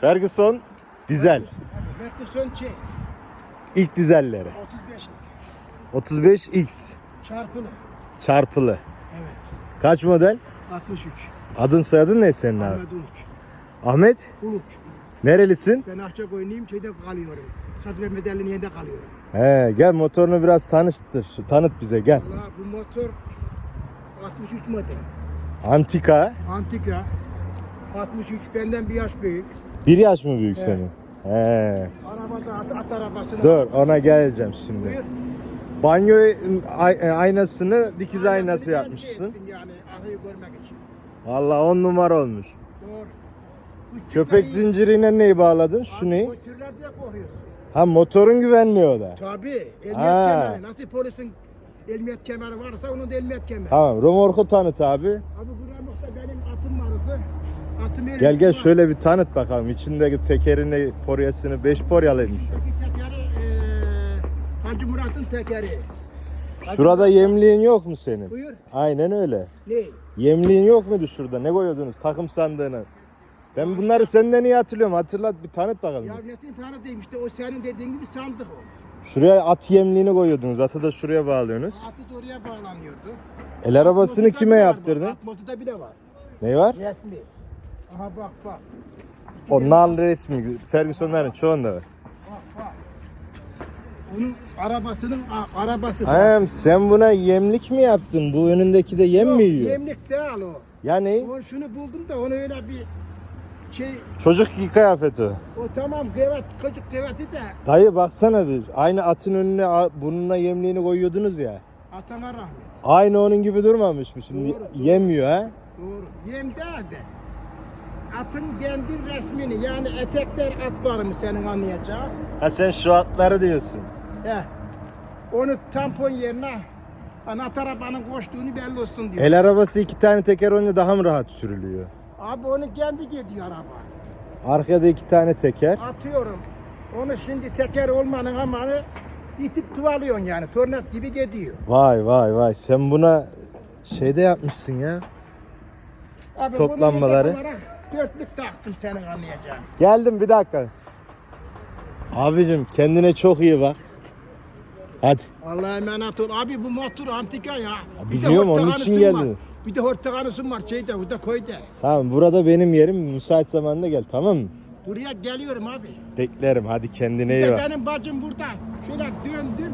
Ferguson dizel. Ferguson şey İlk dizelleri. 35'lik 35X çarpılı. çarpılı. Evet. Kaç model? 63. Adın soyadın ne senin abi? Ahmet Uluç. Ahmet? Uluç. Nerelisin? Ben Akçakoyunluyum şeyde kalıyorum. Ve Medelli'nin yerinde kalıyorum. He, gel motorunu biraz tanıştır. Tanıt bize gel. Valla bu motor 63 model. Antika. Antika. 63 benden bir yaş büyük. Bir yaş mı büyük Evet. senin? He. Arabada at, at arabasına. Dur ona geleceğim şimdi. Buyur. Banyo e, aynasını dikiz aynası şey yapmışsın. Yani arayı görmek için. Vallahi on numara olmuş. Doğru. Bu Köpek çıtayı- zincirine neyi bağladın? Şu ne? Motorlar diye koruyorsun. Ha motorun güvenliği o da. Tabii. Elmiyet Ha. kemeri. Nasıl polisin elmiyet kemeri varsa onun da elmiyet kemeri. Tamam remorku tanıt abi. Abi Gramok'ta benim atım vardı. Atım elimde Gel gel şöyle bir tanıt bakalım. İçindeki tekerini, poryasını 5 poryalıymış. Öteki tekeri eee Hacı Murat'ın tekeri. Hacı Şurada yemliğin yok mu senin? Buyur. Aynen öyle. Ne? Yemliğin yok muydu şurada? Ne koyuyordunuz? Takım sandığını. Ben bunları senden iyi hatırlıyorum. Hatırlat bir tanıt bakalım. Ya Nesin tanıdığım işte o senin dediğin gibi sandık o. Şuraya at yemliğini koyuyordunuz. Atı da şuraya bağlıyorsunuz. Atı da oraya bağlanıyordu. El arabasını Motorda kime bile var yaptırdın? At motoda bile var. Ne var? Resmi. Aha bak bak. Onlar resmi. Ferguson'ların çoğunda var. Bak bak. Onun arabasının a- arabası. Hem sen buna yemlik mi yaptın? Bu önündeki de yem Yok, mi yiyor? Yemlik değil o. Ya ne? O şunu buldum da onu öyle bir şey Çocuk kıyafeti. o. o tamam kıyafet çocuk kıyafeti de Dayı baksana bir. Aynı atın önüne a- burnuna yemliğini koyuyordunuz ya. atana rahmet. Aynı onun gibi durmamış mı? Şimdi Doğru, doğru. yemiyor ha. Doğru. Yem değil de atın kendi resmini yani etekler at var mı senin anlayacağın? Ha sen şu atları diyorsun. He. Onu tampon yerine at arabanın koştuğunu belli olsun diyor. El arabası iki tane teker olunca daha mı rahat sürülüyor? Abi onu kendi gidiyor araba. Arkada iki tane teker. Atıyorum. Onu şimdi teker olmanın amanı itip tuvalıyorsun yani. Tornat gibi gidiyor. Vay vay vay sen buna şeyde yapmışsın ya. Abi Toplanmaları. Bunu yedek olarak dörtlük taktım senin anlayacağın. Geldim bir dakika. Abicim kendine çok iyi bak. Hadi. Allah'a emanet ol. Abi bu motor antika ya. De biliyorum, onun için geldim. Bir de hortakanısı var şeyde burada koyda. Tamam burada benim yerim müsait zamanda gel tamam mı? Buraya geliyorum abi. Beklerim hadi kendine Bir iyi bak. benim bacım burada. Şöyle döndüm.